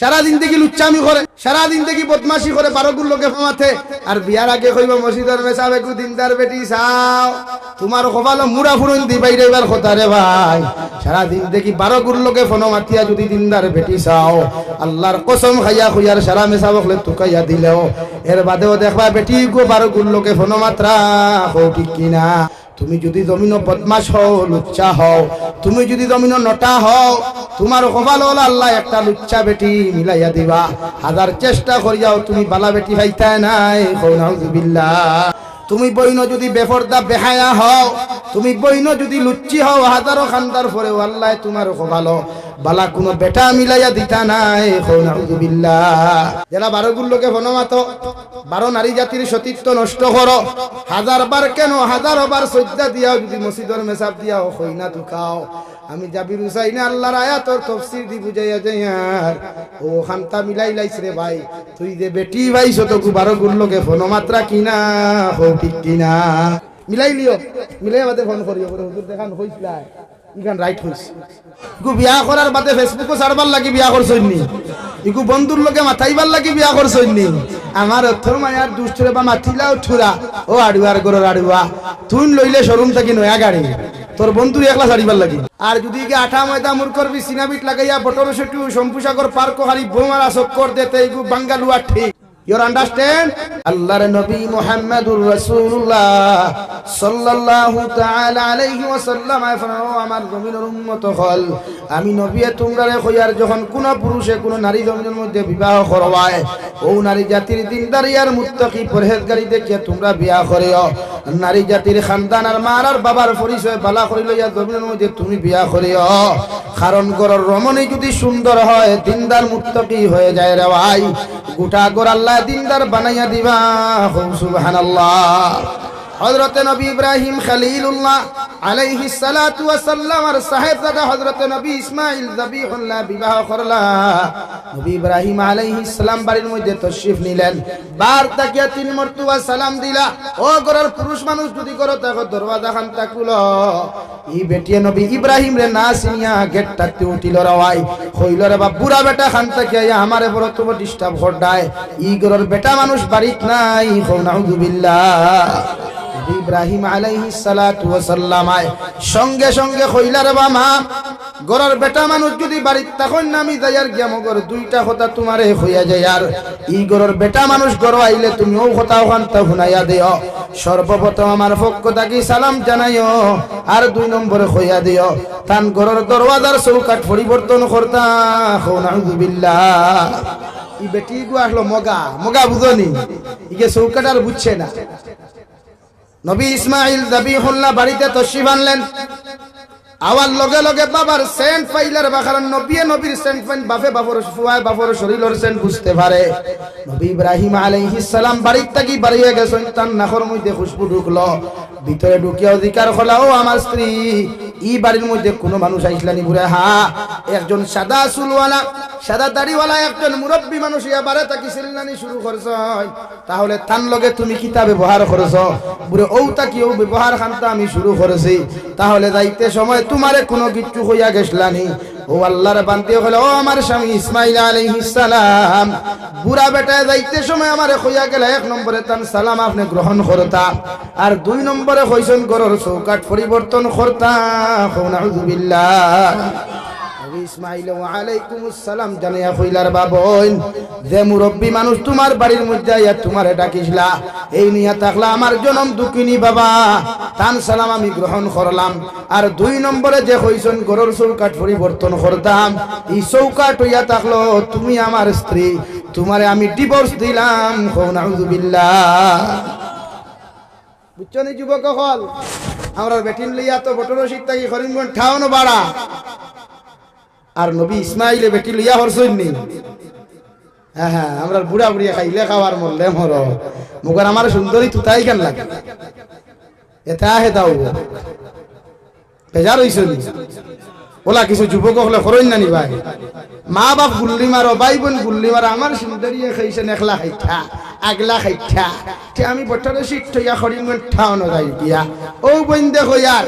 সারা দিন দেখি লুচ্চামি করে সারা দিন দেখি বদমাশি করে বারো গুণ লোকে ফমাতে আর বিয়ার আগে কইব, মসজিদর মেসাবে কু দিনদার বেটি চাও। তোমার কপালো মুড়া ফুরুন দি বাইরে এবার কথা রে ভাই। সারা দিন দেখি বারো গুণ লোকে ফোন মাতিয়া যদি দিনদার বেটি চাও। আল্লাহর কসম খাইয়া খুইয়ার সারা মেসা বকলে তুকাইয়া দিলেও। এর বাদেও দেখবা বেটি গো বারো গুণ লোকে ফোন মাত্রা হো ঠিক কিনা। তুমি যদি জমিন বদমাস হও, লুচ্চা হও। তুমি যদি জমিন নটা হও, তোমার কপাল হল আল্লাহ একটা লুচ্চা বেটি মিলাইয়া দিবা। হাজার চেষ্টা করিয়াও তুমি বালা বেটি ভাইতাই নাই বিল্লাহ তুমি বইন যদি বেফরদা বেহায়া হও, তুমি বইন যদি লুচ্চি হও, হাজারো খান্দার পরেও আল্লাহ তোমার ভালো বালা কোনো বেটা মিলাইয়া দিতা নাই বিল্লাহ। যারা বারো গুল্লোকে বনমাত, বারো নারী জাতির সতীত্ব নষ্ট করো হাজার বার কেন হাজার বার সজ্জা দিয়াও যদি মসজিদর মেসাব দিয়াও হই না তুকাও আমি জাবির হুসাইন আল্লাহর আয়াতর তফসির দি বুঝাইয়া যাই আর ও খান্তা মিলাই লাইছ রে ভাই, তুই যে বেটি ভাই শত বারো গুল্লোকে ফোন মাত্রা কিনা হো ঠিক কিনা। মিলাই লিও মিলাই বাদে ফোন করিও হুজুর দেখান হইছিল ইখান রাইট হইছে। ইকু বিয়া করার বাদে ফেসবুকও ছাড়বার লাগি বিয়া বন্ধুর লোকে মাথাইবার লাগি বিয়া আমার অর্থর মায়ার দুষ্টরে বা ও আড়ুয়ার আড়ুয়া, তুই লইলে থাকি নয়া গাড়ি। তোর বন্ধু একলা ছাড়িবার লাগি। আর যদি কে আঠা ময়দা মুর করবি সিনাবিট লাগাইয়া বটর সেটু শম্পুসাগর পার্ক, হারি বোমারা চক্কর দেতে ইগু বাঙ্গালুয়া ঠিক। ইউর আন্ডারস্ট্যান্ড আল্লাহর নবী মুহাম্মদুর রাসূলুল্লাহ সাল্লাল্লাহু তাআলা আলাইহি ওয়াসাল্লাম ফরমাও আমার জমিনের উম্মত হল, আমি নবী তোমরারে কইয়ার যখন কোন পুরুষে কোন নারী জমিনের মধ্যে বিবাহ করবায়, ও নারী জাতির দিনদারি আর মুত্তাকি পরহেজগারি দেখে তোমরা বিয়া করিও? নারী জাতির খানদান আর মার আর বাবার পরিচয় বালা করি লইয়া জমিনের মধ্যে তুমি বিয়া করিও। কারণ গরর রমণী যদি সুন্দর হয়, দিনদার মুত্তাকি হয়ে যায় রে ভাই। গোটা গোর আল্লাহ দিনদার বানাইয়া দিবা। সুবহানাল্লাহ। হযরত নবী ইব্রাহিম খলিলুল্লাহ আলাইহি সালাতু ওয়া সাল্লাম আর সাহেবজাদা হযরত নবী ইসমাঈল যাবিহুল্লাহ বিবাহ করলা। নবী ইব্রাহিম আলাইহিস সালাম বাড়ির মধ্যে তশরিফ নিলেন। বার তাকিয়া তিন মর্তবা সালাম দিলা। ও গরের পুরুষ মানুষ যদি করো তাকে দরওয়াজা খান তাকুলো ই বেটিয়ে নবী ইব্রাহিম রে না সিনিয়া গেট টাকতে উঠিল রাওয়াই কইল রে বা বুড়া বেটা খান তাকিয়া আমারে বড় তোমার ডিস্টার্ব করডায় ই গরের বেটা মানুষ বাড়িত নাই, কও নাউযুবিল্লাহ ইব্রাহিম আলাইহিস সালাতু ওয়া সাল্লাম আয় সঙ্গে সঙ্গে কইলা রে মা, গরর বেটা মানুষ যদি বাড়িত তখন নামি যাইয়ার গেম গর দুইটা কথা তোমারে হইয়া যায় আর। ই গরর বেটা মানুষ গর আইলে তুমিও কথা ওখান তা শুনাইয়া দিও। সর্বপ্রথম আমার পক্ষ থাকি সালাম জানাইও আর দুই নম্বরে হইয়া দিও। তান গরর দরওয়াজার চৌকাট পরিবর্তন করতা, হো নাউযুবিল্লাহ ই বেটি গু আসলো মগা মগা বুঝনি? ইকে চৌকাট আর বুঝছে না। নবী ইসমাইল দাবিহুল্লাহ বাড়িতে তশরিফ আনলেন। আওয়ার লগে লগে বাবার সেন্ট পাইলার বাখার নবিয়ে নবীর সেন্ট পাইন বাপে বাবর ফুয়ায় বাবর শরীরের সেন্ট বুঝতে পারে। নবী ইব্রাহিম আলাইহিস সালাম বাড়ির থাকি বাড়িয়ে গেছেন, তার নাখর মধ্যে খুশবু ঢুকলো, ভিতরে ঢুকিয়া অধিকার হলা, ও আমার স্ত্রী ই বাড়ির মধ্যে কোনো মানুষ আইসলানি বুড়ে, হা, একজন সাদা চুলওয়ালা, সাদা দাড়িওয়ালা, একজন মুরব্বী মানুষ ইয়া বারে তাকি সিলানি শুরু করছ। তাহলে তার লগে তুমি কিতা ব্যবহার করছ? বুড়ে ও তাকে ও ব্যবহার খানটা আমি শুরু করেছি। তাহলে যাইতে সময় তোমারে কোনো কিচ্ছু হইয়া গেছলানি। ও আল্লাহর বান্তি হলো, ও আমার স্বামী ইসমাইল সালাম। বুড়া বেটায় যাইতে সময় আমারে হইয়া গেলে, এক নম্বরে তান সালাম আপনি গ্রহণ করতা, আর দুই নম্বরে হইছেন গরর চৌকাট পরিবর্তন করতা নাউযুবিল্লাহ যে মুরব্বী মানুষ তোমার বাড়ির মধ্যে আইয়া তোমারে ডাকিসলা, এই নিয়া থাকলা আমার জনম দুঃখিনী বাবা। তান সালাম আমি গ্রহণ করলাম। আর দুই নম্বরে যে হইছন গরুর চৌকাট পরিবর্তন করতাম। এই চৌকাট হইয়া থাকল, তুমি আমার স্ত্রী, তোমারে আমি ডিভোর্স দিলাম নাউযুবিল্লাহ বুঝছ নি যুবক হল আমরা বেটিন লইয়া তো বটর রশিদ থাকি, করিমগঞ্জ ঠাউনো বাড়া। আর নবী ইসমাইলে বেটি লইয়া হরসইন নি। হ্যাঁ হ্যাঁ আমরা বুড়া বুড়িয়া খাইলে খাওয়ার মরলে মর। আমার সুন্দরী তুতাই কেন লাগে? এটা হে দাও বেজার হইছে নি? ওলা কিছু যুবক হলে খরইন নানি ভাই? মা বাপ গুল্লি মারো ভাই বোন গুল্লি মারো, আমার সুন্দরী খাইছে নেখলা খাইতা আগলা খাইঠা। তে আমি বটরে সিট থইয়া খড়িম ঠাওনো যাই দিয়া। ও বইন্দে কইয়ার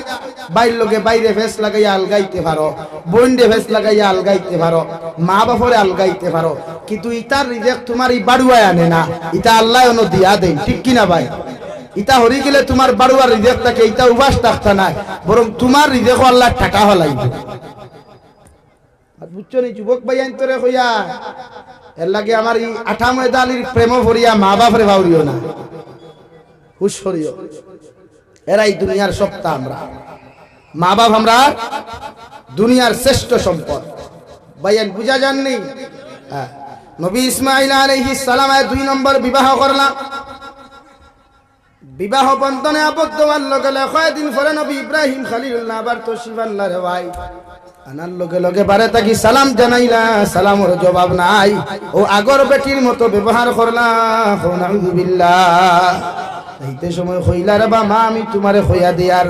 বাইর লগে বাইরে ফেস লাগাইয়া আলগাইতে পারো বইন্দে ফেস লাগাইয়া আলগাইতে পারো মা বাপরে আলগাইতে পারো কিন্তু ইতার রিজেক তোমার এই বাড়ুয়ায় আনে না। ইতা আল্লাহ অন্য দিয়া দেয় ঠিক কিনা ভাই ইতা হরি গেলে তোমার বাড়ুয়ার রিজেক থাকে, ইটা উবাস থাকতা নাই। বরং তোমার রিজেকও আল্লাহ টাকা হলাইবে বুঝছ নি যুবক ভাই আন্তরে কইয়া এর লাগে আমার এই আঠাময় দালির প্রেম ভরিয়া মা বাপরে ভাউরিও না। হুশ করিও। এরাই দুনিয়ার সপ্তাহ আমরা। মা বাপ আমরা দুনিয়ার শ্রেষ্ঠ সম্পদ। ভাইয়ান, বুঝা যাননি হ্যাঁ। নবী ইসমাইল আলাইহিস সালামের দুই নম্বর বিবাহ করলাম বিবাহ বন্ধনে আবদ্ধ হওয়ার লগে লগে কয়েকদিন পরে নবী ইব্রাহিম খালিলুল্লাহ আবার তো শিবাল্লাহ রে ভাই। আনার লগে লগে বারে তাকি সালাম জানাইলা, সালামর জবাব নাই। ও আগর বেটির মতো ব্যবহার করলা এইতে সময় হইলা রে বা মা, আমি তোমারে হইয়া দিয়ার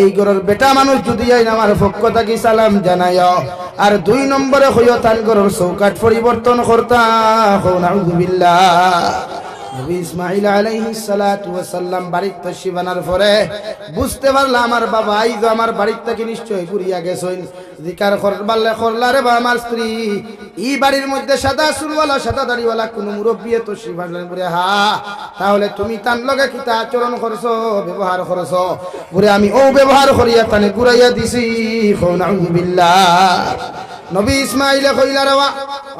এই ঘরের বেটা মানুষ যদি আইন আমার পক্ষ থাকি সালাম জানাইও আর দুই নম্বরে হইও তার ঘরের চৌকাট পরিবর্তন করতা নাউযুবিল্লাহ নবী ইসমাইল আলাইহিস সালাতু ওয়াস সালাম বাড়িতে তশরিফ আনার পরে বুঝতে পারলাম আমার বাবা তো আমার বাড়ির থেকে নিশ্চয় ঘুরিয়া গেছেন। জিকার করবালে করলারে বা আমার স্ত্রী। এই বাড়ির মধ্যে সাদা চুলওয়ালা, সাদা দাড়িওয়ালা, কোন মুরব্বী তশরিফ আনলেন বলে হা। তাহলে তুমি তার লগে কিতা আচরণ করছ, ব্যবহার করছ? বলে আমি ও ব্যবহার করিয়া তানে ঘুরাইয়া দিছি বিল্লাহ নবী ইসমাইলে কইলা রেওয়া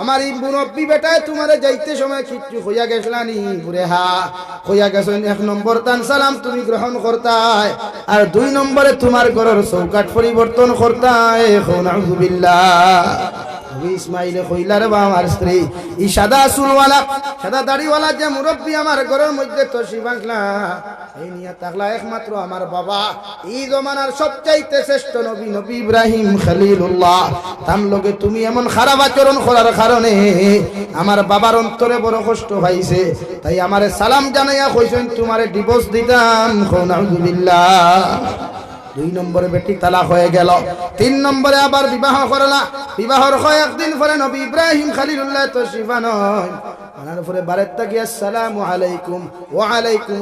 আমার এই মুরব্বী বেটায় তোমারে যাইতে সময় কিচ্ছু হইয়া গেছলানি বুড়ে, হা। হইয়া গেছেন এক নম্বর তান সালাম তুমি গ্রহণ করতাই আর দুই নম্বরে তোমার ঘরের চৌকাট পরিবর্তন ই সাদা যে মধ্যে তো একমাত্র আমার বাবা। নবী নবী ইব্রাহিম তাম লগে তুমি এমন খারাপ আচরণ করার কারণে আমার বাবার অন্তরে বড় কষ্ট পাইছে তাই আমারে সালাম জানাইয়া কইছেন, তোমারে ডিভোর্স দিতাম। দুই নম্বরে বেটি তালাক হয়ে গেল। তিন নম্বরে আবার বিবাহ করলা বিবাহর কয়েকদিন পরে নবী ইব্রাহিম খালিলুল্লাহ তো শিফা নয়। আনার পরে তাকিয়া আলাইকুম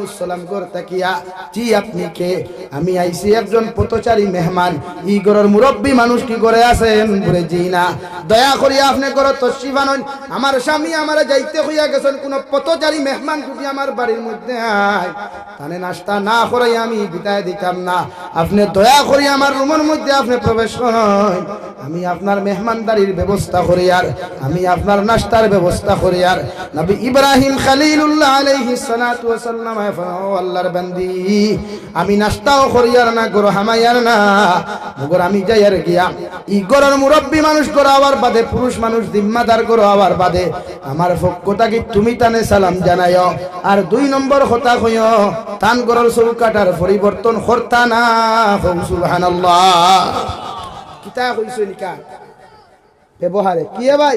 আসসালাম গর তাকিয়া। জি, আপনি কে? আমি আইছি একজন পথচারী মেহমান। ই গরর মুরব্বী মানুষ কি করে আছেন বলে জি না। দয়া করি আপনি গর তশরিফা নন। আমার স্বামী আমার যাইতে হইয়া গেছেন, কোন পথচারী মেহমান যদি আমার বাড়ির মধ্যে আয়। নাস্তা না করে আমি বিদায় দিতাম না। আপনি দয়া করি আমার রুমের মধ্যে আপনি প্রবেশ করেন। আমি আপনার মেহমানদারির ব্যবস্থা করি আর আমি আপনার নাস্তার ব্যবস্থা করি আর। নবী ইব্রাহিম খালিলুল্লাহ আলাইহিস সালাতু ওয়াস সালাম ও আল্লাহর বান্দি, আমি নাস্তাও করি আর না, গরো হামাইয়ার না। মগর আমি যাই আর গিয়া ই গরর মুরব্বী মানুষ করো আবার বাদে, পুরুষ মানুষ জিম্মাদার করো আবার বাদে, আমার পক্ষটা কি তুমি তানে সালাম জানাইও আর দুই নম্বর কথা কইও, তান গরর চৌকাটার পরিবর্তন করতা না। সুবহানাল্লাহ। কিতা কইছো নিকা। ব্যবহারে। কি ভাই?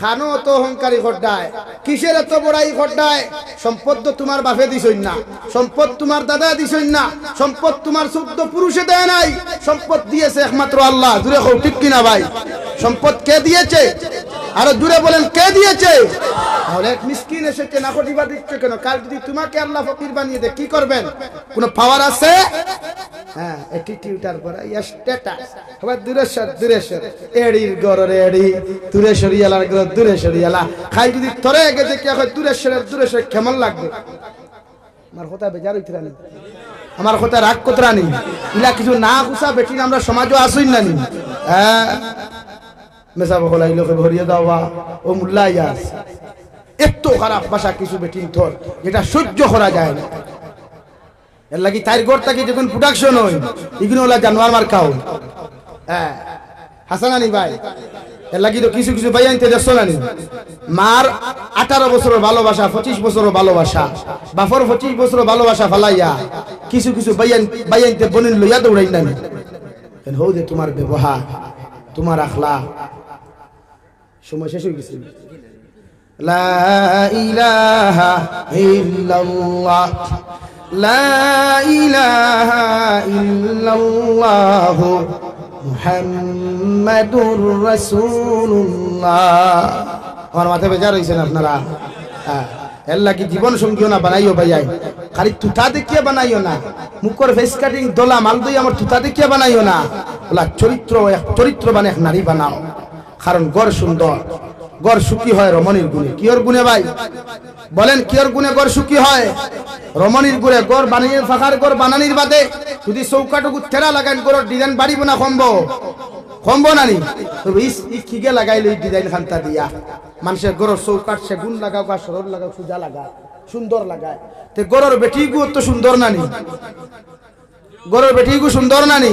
খানো তো অহংকারী ঘটায় কিসের এত বড়াই ঘটায় সম্পদ তো তোমার বাপে দিছই না। সম্পদ তোমার দাদা দিছই না। সম্পদ তোমার শুদ্ধ পুরুষে দেয় নাই। সম্পদ দিয়েছে একমাত্র আল্লাহ। দূরে হোক ঠিক কিনা ভাই? সম্পদ কে দিয়েছে? আরও দূরে বলেন, কে দিয়েছে? তাহলে এক মিসকিন এসেছে না দিবা দিচ্ছে কেন? কাল যদি তোমাকে আল্লাহ ফকির বানিয়ে দেয়, কি করবেন? কোনো পাওয়ার আছে? হ্যাঁ অ্যাটিটিউডার পরে স্ট্যাটাস আবার দূরেশ্বর দূরেশ্বর। এড়ির গরর এড়ি দূরে সরিয়ালার গরর দূরে সরিয়ালা খাই যদি তরে গেছে কি হয় দূরেশ্বরের দূরেশ্বর কেমন লাগবে? আমার কথা বেজার হইতে রানি। আমার কথা রাগ করতে রানি। ইলা কিছু না কুসা বেটি আমরা সমাজও আসুন না নি হ্যাঁ মেসা বহলাই লোকে ভরিয়ে দাওয়া ও মুল্লা ইয়াস এত খারাপ ভাষা কিছু বেটিন থর যেটা সহ্য করা যায় না। এর লাগি তার ঘর থেকে যখন প্রোডাকশন হয় এগুলো হলো জানোয়ার মার খাও। হ্যাঁ হাসান আলী ভাই, এর লাগি তো কিছু কিছু ভাই আনতে দেখছ না? মার আঠারো বছরের ভালোবাসা, পঁচিশ বছরের ভালোবাসা, বাপর পঁচিশ বছরের ভালোবাসা ফালাইয়া কিছু কিছু বাইয়ান বাইয়ানতে বনিল লইয়া দৌড়াই না হৌ যে তোমার ব্যবহার, তোমার আখলা সময় শেষ হয়ে গেছে। লা আমার মাথা বেজা রইছেন আপনারা? হ্যাঁ। এল্লা কি জীবন সঙ্গীও না বানাইও ভাইয়াই। খালি তুতা দেখিয়া বানাইও না। মুখর ফেস কাটিং দোলা মাল দই আমার তুতা দেখিয়া বানাইও না। চরিত্র চরিত্র এক এক নারী বানাও। কারণ গড় সুন্দর। গড় সুখী হয় রমণীর গুণে। কিয়র গুণে ভাই? বলেন, কিয়র গুণে গড় সুখী হয়? রমণীর গুণে গড় বানিয়ে, ফাঁকার গড় বানানির বাদে যদি চৌকাটুকু তেরা লাগাইন গড় ডিজাইন বাড়িব না কমবো কমবো না নি? তবে কিগে লাগাইলে এই ডিজাইন খান্তা দিয়া। মানুষের গড়র চৌকাট, সে গুণ লাগাও বা সরল লাগাও, সুজা লাগা সুন্দর লাগায়। তে গড়র বেটি গু তো সুন্দর না নি? গড়ের বেটি গু সুন্দর না নি?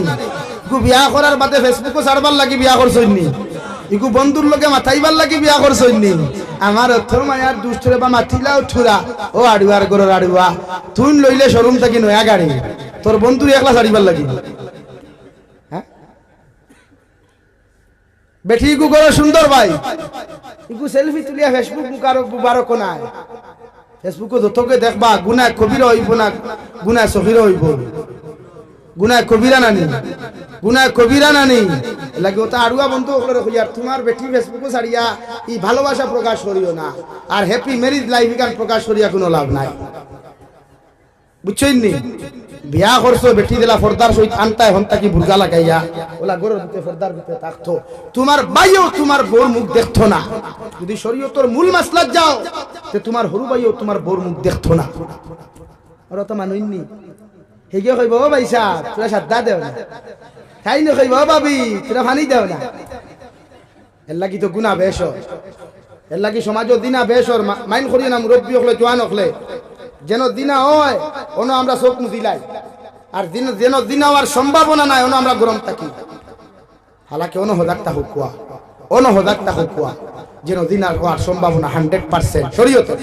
গু বিয়া করার বাদে ফেসবুকও ছাড়বার লাগি বিয়া করছই নি? ইকু বন্ধুর লগে মাথাইবার লাগি বিয়া করছই নি? আমার অর্থ মায়ার দুষ্টরে বা মাথিলাও ঠুরা ও আড়ুয়ার গড়ের আড়ুয়া। তুই লইলে শোরুম থাকি নয়া গাড়ি। তোর বন্ধুর একলা ছাড়িবার লাগি। হ্যাঁ? বেটি ইকু গড়ে সুন্দর ভাই। ইকু সেলফি তুলিয়া ফেসবুক মুখারো বুবারো কোনায় ফেসবুকে যতকে দেখবা গুনা কবির হইব না গুনা সহির হইব। গুনা কবিরা নানি গুনা কবিরা নানি। লাগে ওটা আড়ুয়া বন্ধু ওগুলো হইয়ার তোমার বেটি ফেসবুকে ছাড়িয়া ই ভালোবাসা প্রকাশ করিও না, আর হ্যাপি ম্যারিজ লাইফ গান প্রকাশ করিয়া কোনো লাভ নাই। বুঝছেন নি? বিয়া করছ, বেটি দিলা ফর্দার সহিত আনতায় হন্তা কি বুর্গা লাগাইয়া? ওলা গরুর ভিতরে ফর্দার ভিতরে থাকতো তোমার বাইও তোমার বোর মুখ দেখতো না। যদি শরীয়তর মূল মাসলাত যাও, তে তোমার হরু বাইও তোমার বোর মুখ দেখতো না। ওরা তো মানুষনি হেগে কইব ও ভাইসা তোরা সাদ্দা দেও না। তাই না ভাবি তোরা ফানি দেও না। এর লাগি তো গুণা বেশ। এর লাগি সমাজও দিনা বেশ ওর মা- মাইন করিও না মুরব্বী হলে জোয়ান হলে যেন দিনা হয়, অন আমরা চোখ মুদিলাই আর দিন যেন দিন হওয়ার সম্ভাবনা নাই, অন আমরা গরম থাকি। হালাকি অন হজাকটা হুকুয়া অন হজাকটা হুকুয়া যেন দিন আর হওয়ার সম্ভাবনা হান্ড্রেড পার্সেন্ট শরীয়তে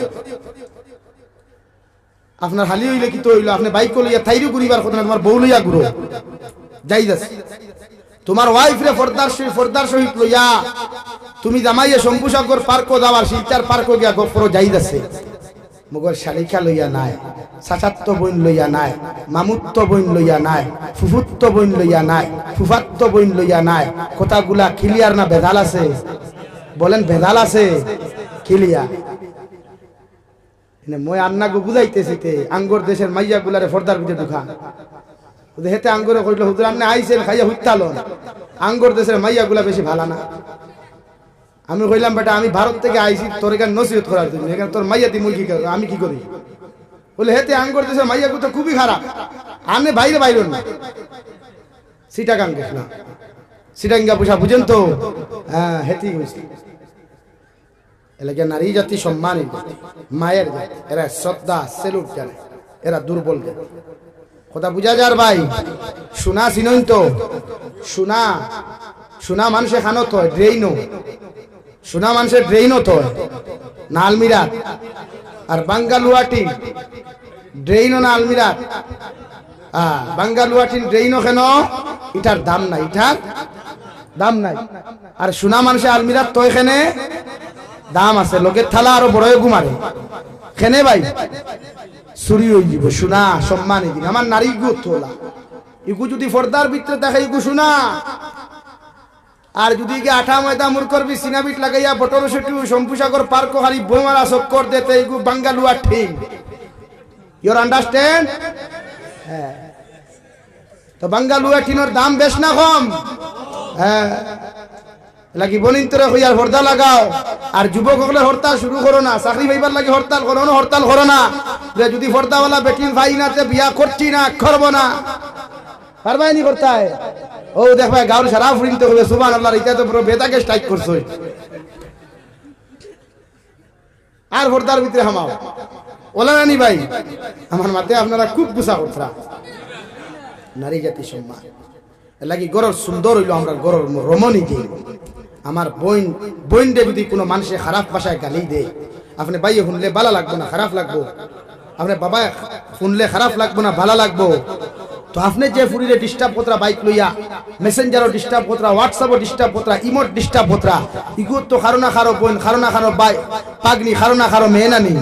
আপনার হালি হইলে কি তো হইল? আপনি বাইক লইয়া থাইরু ঘুরিবার কথা না, তোমার বউ লইয়া ঘুরো। যাই যাচ্ছে তোমার ওয়াইফ রে ফর্দার ফর্দার সহিত লইয়া তুমি জামাইয়ে শম্ভুসাগর পার্ক যাওয়ার, শিলচার পার্ক গিয়া গপ্র যাই যাচ্ছে মগর শালিকা লইয়া নাই চাচাত্ত বইন লইয়া নাই মামুত্ব বইন লইয়া নাই ফুফুত্ব বইন লইয়া নাই, ফুফাত্ত বইন লইয়া নাই। কথাগুলা ক্লিয়ার না ভেজাল আছে? বলেন ভেজাল আছে? ক্লিয়ার মই আন্না গো বুঝাইতেছি তে, আঙ্গর দেশের মাইয়া গুলারে ফর্দার ভিতরে ঢুকা। হেতে আঙ্গরে কইলো, হুজুর আপনি আইছেন, খাইয়া হুইতালো আঙ্গর দেশের মাইয়া গুলা বেশি ভালো না। আমি কইলাম, বেটা, আমি ভারত থেকে আইছি, তোর এখানে নসিহত করার জন্য। এখানে তোর মাইয়া দি করি আমি কি করি? বলে, হেতে আঙ্গর দেশের মাইয়া তো খুবই খারাপ। আমি বাইরে বাইর না। সিটাগাং গেছিলাম সিটাঙ্গা পয়সা বুঝেন তো? হ্যাঁ হেতি হয়েছে এলাকা নারী জাতি সম্মানিত। মায়ের জাতি। এরা শ্রদ্ধা সেলুট জানে। এরা দুর্বল জানে। কথা বুঝা যার ভাই? সোনা চিনইন তো সোনা সোনা মানুষে খানত হয় ড্রেইনও সোনা মানুষের ড্রেইনও তো হয় না আলমিরাত আর বাঙ্গালুয়াটি ড্রেইনও না আলমিরাত হ্যাঁ বাঙ্গালুয়াটি ড্রেইনও কেন? এটার দাম নাই এটার দাম নাই। আর সোনা মানুষের আলমিরাত তো এখানে দাম আছে, লোকের থালা আরও বড় ঘুমারে। খেনে ভাই, চুরি হয়ে যাব সোনা সম্মান দিন আমার নারী গু তোলা ইগু যদি ফর্দার ভিতরে দেখে ইগু সোনা আর যদি গে আঠা ময়দা মুর করবি সিনাবিট লাগাইয়া বটর সেটু শম্পুসাগর পার্ক, খালি বোমারা চক্কর দেতে ইগু বাঙ্গালুয়া ঠিক ইউর আন্ডারস্ট্যান্ড হ্যাঁ। তো বাঙ্গালুয়া টিনোর দাম বেশ না কম? হ্যাঁ। লাগি বনিন তোরে হইয়ার হরদা লাগাও। আর যুবক হলে হরতাল শুরু করো না, চাকরি পাইবার লাগি হরতাল করো না, হরতাল করো না। যে যদি ফর্দাওয়ালা বেটিন ভাই না বিয়া করছি না, করব না। পারবাই নি করতায় ও দেখ ভাই গাউর সারা ফুরিনতে হবে সুবান আল্লাহ ইতা তো পুরো বেতাকে স্ট্রাইক করছ আর ফর্দার ভিতরে হামাও। ওলা নানি ভাই, আমার মাতে আপনারা খুব গুসা করতরা নারী জাতি সম্মান। লাগি গরর সুন্দর হইল, আমরা গরর রমণী যে আমার বোন বোনরে যদি কোনো মানুষে খারাপ ভাষায় গালি দেয়, আপনি বাইয়ে শুনলে ভালো লাগবো না, খারাপ লাগবো? আপনি বাবা শুনলে খারাপ লাগবো না ভালো লাগবো? তো আপনি যে ফুরিরে ডিস্টার্ব পত্রা বাইক লইয়া, মেসেঞ্জারও ডিস্টার্ব পত্রা হোয়াটসঅ্যাপও ডিস্টার্ব পত্রা ইমোট ডিস্টার্ব পত্রা ইগুর তো খারো না খারো বোন, খারো না খারো বাই পাগনি, খারো না খারো মেয়ে না নেই।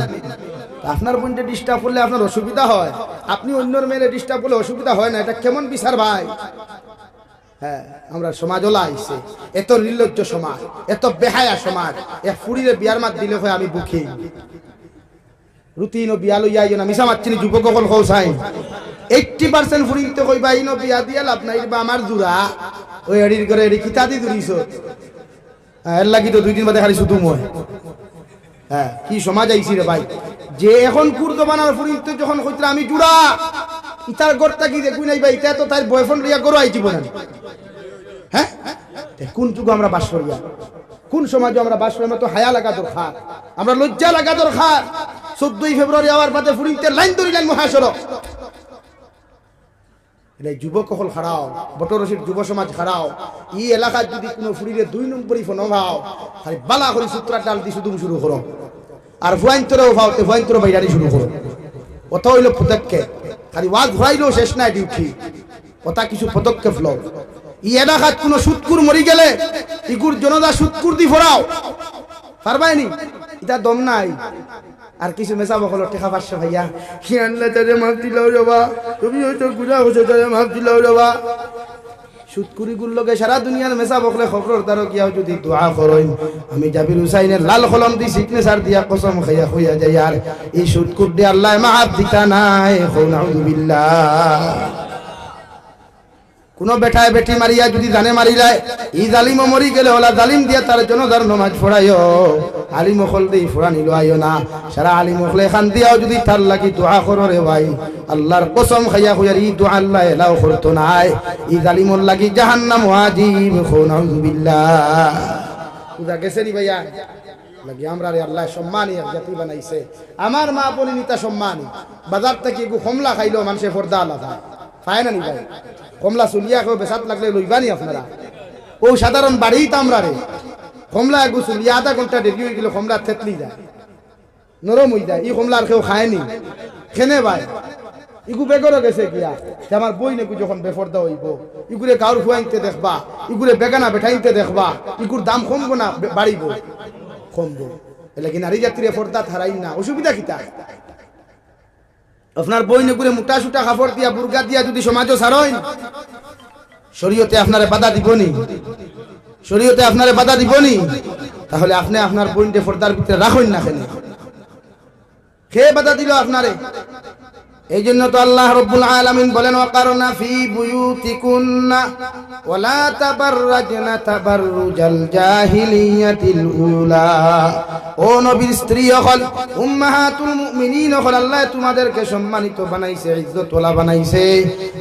আপনার বোনটা ডিস্টার্ব করলে আপনার অসুবিধা হয়? আপনি অন্যর মেয়েরে ডিস্টার্ব করলে অসুবিধা হয় না? এটা কেমন বিচার ভাই? হ্যাঁ আমরা সমাজ ওলা আইছে এত নির্লজ্জ সমাজ, এত বেহায়া সমাজ, এ ফুড়িরে বিয়ার মাত দিলে হয় আমি বুকি। রুতিন ও বিয়া লইয়া আইও না মিশা মারছিনি যুবক সকল কৌসাই এইটটি পার্সেন্ট ফুড়িতে কইবা ইনো বিয়া দিয়া লাভ নাই বা আমার জুরা ওই এডির করে এডি কিতা দি দুরিছ এর লাগি তো দুই দিন বাদে খালি শুধু মই। হ্যাঁ কি সমাজ আইছি রে ভাই। যে এখন কুর্দ বানার ফুড়িতে যখন কইতরা আমি জুড়া ইতার গড়টা কি দেখুই নাই ভাই? ইটা তো তার বয়ফ্রেন্ড লিয়া গরো আইছি বলেন হ্যাঁ। কোন যুগ আমরা বাস করিয়া? কোন সমাজে আমরা বাস করি তো হায়া লাগা দরকার। আমরা লজ্জা লাগা দরকার। চোদ্দই ফেব্রুয়ারি আবার বাদে ফুরিতে লাইন ধরিলেন মহাসড় এটা যুবক হল খাড়াও বটরসির যুব সমাজ খাড়াও ই এলাকার যদি কোনো ফুরিরে দুই নম্বরই ফোন ভাও খালি বালা করে সূত্রা ডাল দি শুধু শুরু করো। আর ভুয়ান্তরেও ভাও, তে ভুয়ান্তর বাইরানি শুরু করো। অত হইল পদক্ষেপ খালি ওয়াজ ঘুরাইলেও শেষ নাই ডিউটি কথা কিছু পদক্ষেপ লও। ই এলাকাত কোনো সুৎকুর মরি গেলে, ইগুর জনদা সুৎকুর দি ফোরাও পারবাইনি এটা দম নাই। আর কিছু মেসা বকল টেকা পাঁচশো ভাইয়া। আনলে তাদের মাফ দিলাও যাবা তুমি হয়তো গুণা হচ্ছে তাদের মাফ দিলাও যাবা সুৎকুরি লগে সারা দুনিয়ার মেসা বকলে খবর তারও কিয়াও যদি দোয়া করইন আমি জাবির হুসাইনের লাল কলম দি সিগনেচার দিয়া কসম খাইয়া হইয়া যায় আর এই সুৎকুর দিয়ে আল্লাহ মাফ দিতা নাই হৌ নাউযুবিল্লাহ কোন বেটায় বেটি মারিয়া যদি জানে মারিলায়, ই জালিম মরি গেলে ওলা জালিম দিয়া তার জন্য ধর নমাজ ফোড়াইও আলিম অকল দেই ফোড়া নিল আইও না। সারা আলিম অকলে খান দিয়াও যদি তার লাগি দোয়া করো রে ভাই। আল্লাহর কসম খাইয়া খুয়ার ই দোয়া আল্লাহ এলাও করতো নাই। ই জালিমর লাগি জাহান্নাম ওয়াজিব খোনাউযুবিল্লাহ উদা গেছে নি ভাইয়া? লাগি আমরা রে আল্লাহ এক জাতি বানাইছে। আমার মা পরিণীতা সম্মানী। বাজার থেকে কমলা খাইলো মানুষে ফর্দা আলাদা। পায় না কমলা চুলিয়া কেউ বেসাত লাগলে লইবানি আপনারা। ও সাধারণ বাড়িই তো আমরা রে। কমলা এগু চুলিয়া আধা ঘণ্টা দেরি হয়ে গেলে কমলা থেতলি যায়। নরম হয়ে যায়। ই কমলা আর কেউ খায়নি খেনে ভাই? ইগু বেগরও গেছে গিয়া। আমার বই নেকু যখন বেফর্দা হইব ইগুরে গাউর খুয়াইতে দেখবা। ইগুরে বেগানা বেঠাইতে দেখবা। ইগুর দাম কমবো না বাড়িব কমবো এলে কি নারী জাতিরে ফর্দা থারাই না। অসুবিধা কিতা? আপনার বই নেকুরে মোটা সুটা কাপড় দিয়া, বুর্গা দিয়া যদি সমাজও সারইন শরীয়তে আপনারে বাধা দিবনি। শরীয়তে আপনারে বাধা দিবনি, তাহলে আপনি আপনার বইনটে ফর্দার ভিতরে রাখুন না কেন? কে বাধা দিল আপনারে? এই জন্য তো আল্লাহ রব্বুল আলামিন বলেন, ওয়াকারনা ফি বুয়ুতিকুন্না ওয়ালা তাবাররাজনা তাবাররুজাল জাহিলিয়াতিল উলা। ও নবীর স্ত্রী হল উম্মাহাতুল মুমিনিন হল আল্লাহ তোমাদেরকে সম্মানিত বানাইছে ইজ্জত ওলা বানাইছে।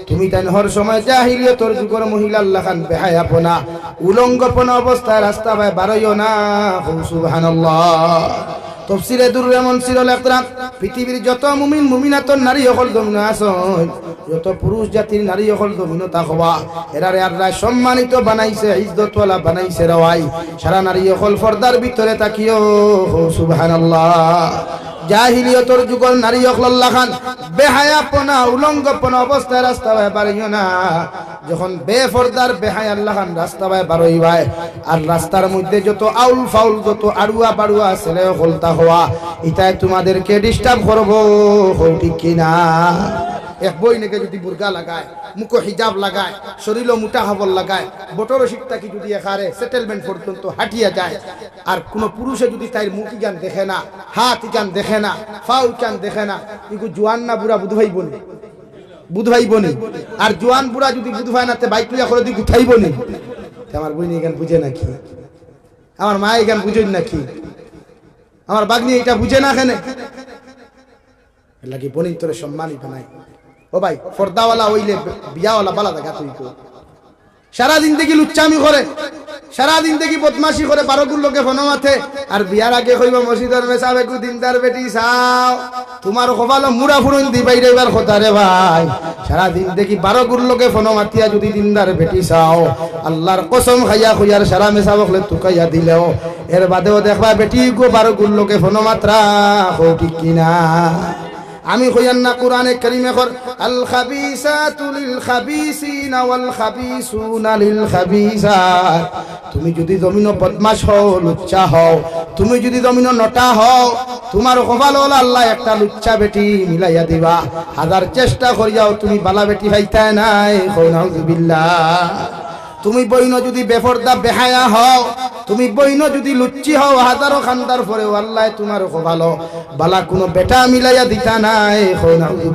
তুমি তাই হর সময় জাহিলিয়তর যুগর মহিলা আল্লাহ খান বেহায়াপনা উলঙ্গপনা অবস্থায় রাস্তা বাই বারইও না, সুবহানাল্লাহ। তফসিরে দুররে মনসির লেখরাম পৃথিবীর যত মুমিন, মুমিনাতর নারী সকল দমিন আসন যত পুরুষ জাতির নারী সকল দমিনতা হওয়া এরারে আল্লাহ সম্মানিত বানাইছে, ইজ্জতওয়ালা বানাইছে রওয়াই। সারা নারী সকল পর্দার ভিতরে তাকিও সুবহানাল্লাহ। জাহিলিয়তর যুগল নারী অখল্লা খান, বেহায়াপনা, উলঙ্গপনা অবস্থায় রাস্তা বাই পারিও না। যখন বেফরদার বেহায় আল্লাহ খান রাস্তা বাই বারোই ভাই আর রাস্তার মধ্যে যত আউল ফাউল, যত আড়ুয়া বাড়ুয়া ছেলে হলতা হওয়া, এটাই তোমাদেরকে ডিস্টার্ব করব ঠিক কিনা? এক বই যদি বুর্গা লাগায়, মুখো হিজাব লাগায় শরীর মোটা হাবল লাগায় বটর শিকটাকে যদি এখারে সেটেলমেন্ট পর্যন্ত যায়, আর কোনো পুরুষে যদি তাই মুখ ইগান দেখে না, হাত ইগান দেখে না ফাউ ইগান দেখে না কিন্তু জোয়ান না বুড়া বুধ ভাই বোন বুধ ভাই বোন আর জোয়ান বুড়া যদি বুধ ভাই না, তে বাইক করে দিকে উঠাইব নি? আমার বইনি এখান বুঝে নাকি? আমার মা এখান বুঝেন নাকি? আমার বাগনি এটা বুঝে না কেন লাগি বনি তোরে সম্মানিত নাই ও ভাই, ফর্দাওয়ালা হইলে বিয়াওয়ালা বালা দেখা তুই তো সারা দিন দেখি লুচ্চামি করে, সারা দিন দেখি বদমাশি করে বারো গুণ লোকে ফোন মাথে আর বিয়ার আগে কইব মসজিদর মেসাবে কু দিনদার বেটি, চাও। তোমার কপালো মুড়া ফুরন দি বাইরে এবার কথা রে ভাই। সারা দিন দেখি বারো গুণ লোকে ফোন মাতিয়া যদি দিনদার বেটি, চাও। আল্লাহর কসম খাইয়া খুইয়ার সারা মেসা বকলে তুকাইয়া দিলেও। এর বাদেও দেখবা বেটি গো বারো গুণ লোকে ফোন মাত্রা হো ঠিক কিনা। আমি কইয়ান না কোরআনে কারিমে কর আল খাবিসাতু লিল খাবিসিনা ওয়াল খাবিসুনা লিল খাবিসাত তুমি যদি জমিন বদমাশ হও, লুচ্চা হও। তুমি যদি জমিন নটা হও, তোমার কপাল হল আল্লাহ একটা লুচ্চা বেটি মিলাইয়া দিবা। হাজার চেষ্টা করিয়াও তুমি বালা বেটি ভাইতা নাই কৌনাউজুবিল্লাহ তুমি বইন যদি বেফরদা বেহায়া হও, তুমি বইন যদি লুচ্চি হও, হাজারো খান্দার পরে আল্লাহ তোমার ভালো। বালা কোনো বেটা মিলাইয়া দিতা নাই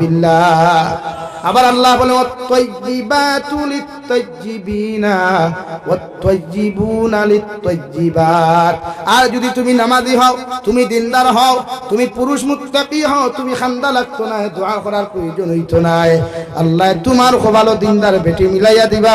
বিল্লাহ আবার আল্লাহ বলে অত্তয়্যিবাতু লিত্তয়্যিবিনা ওয়াত্তয়্যিবুনা লিত্তয়্যিবাত আর যদি তুমি নামাজি হও, তুমি দিনদার হও, তুমি পুরুষ মুত্তাকি হও, তুমি খান্দা লাগতো না, দোয়া করার প্রয়োজন হইতো না। আল্লাহ তোমার ভালো দিনদার বেটি মিলাইয়া দিবা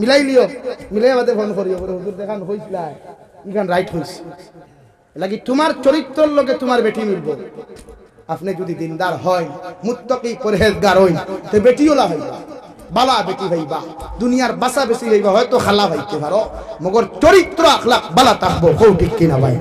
মিলাই লিও মিলাই আমাদের ফোন করিও, বলে হুজুর দেখান হইছিলা ইখান রাইট হইছে। লাগি তোমার চরিত্রর লগে তোমার বেটি মিলবো। আপনি যদি দিনদার হয় মুত্তকি পরহেজগার হই, তো বেটিওলা হইবা, বালা বেটি হইবা, দুনিয়ার বাসা বেশি হইবা, হয়তো খালা হইতে পারো, মগর চরিত্র আখলাক বালা থাকব কৌ ঠিক কিনা ভাই।